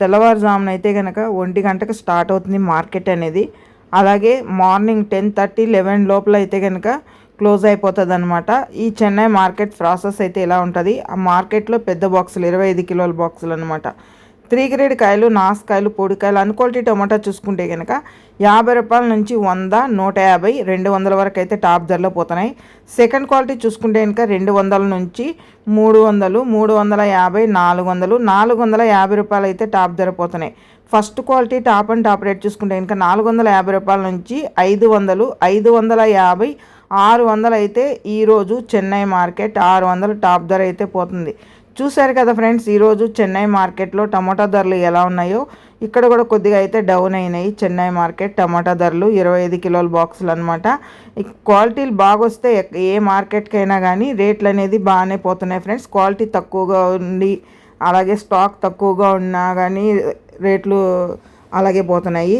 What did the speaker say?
తెల్లవారుజామున అయితే కనుక ఒంటి గంటకు స్టార్ట్ అవుతుంది మార్కెట్ అనేది. అలాగే మార్నింగ్ టెన్ థర్టీ లెవెన్ లోపల అయితే కనుక క్లోజ్ అయిపోతుంది అనమాట ఈ చెన్నై మార్కెట్ ప్రాసెస్ అయితే ఇలా ఉంటుంది? ఆ మార్కెట్లో పెద్ద బాక్సులు ఇరవై ఐదు కిలోల బాక్సులు అనమాట త్రీ గ్రేడ్ కాయలు నాసుకాయలు పొడికాయలు అన్ క్వాలిటీ టొమాటో చూసుకుంటే కనుక యాభై రూపాయల నుంచి వంద నూట యాభై రెండు వందల వరకు అయితే టాప్ ధరలో పోతున్నాయి. సెకండ్ క్వాలిటీ చూసుకుంటే కనుక రెండు వందల నుంచి మూడు వందలు మూడు వందల యాభై నాలుగు వందలు నాలుగు వందల యాభై రూపాయలు అయితే టాప్ ధర పోతున్నాయి. First quality top and top rate చూసుకుంటే కనుక నాలుగు వందల యాభై రూపాయల నుంచి ఐదు వందలు ఐదు వందల యాభై ఆరు వందలు అయితే ఈరోజు చెన్నై మార్కెట్ ఆరు వందలు టాప్ ధర అయితే పోతుంది. చూశారు కదా ఫ్రెండ్స్ ఈరోజు చెన్నై మార్కెట్లో టమాటా ధరలు ఎలా ఉన్నాయో? ఇక్కడ కూడా కొద్దిగా అయితే డౌన్ అయినాయి చెన్నై మార్కెట్ టమాటా ధరలు ఇరవై ఐదు కిలోల బాక్సులు అనమాట క్వాలిటీలు బాగా వస్తే ఏ మార్కెట్కైనా కానీ రేట్లు అనేది బాగానే పోతున్నాయి ఫ్రెండ్స్. క్వాలిటీ తక్కువగా ఉండి అలాగే స్టాక్ తక్కువగా ఉన్నా కానీ రేట్లు అలాగే పోతున్నాయి.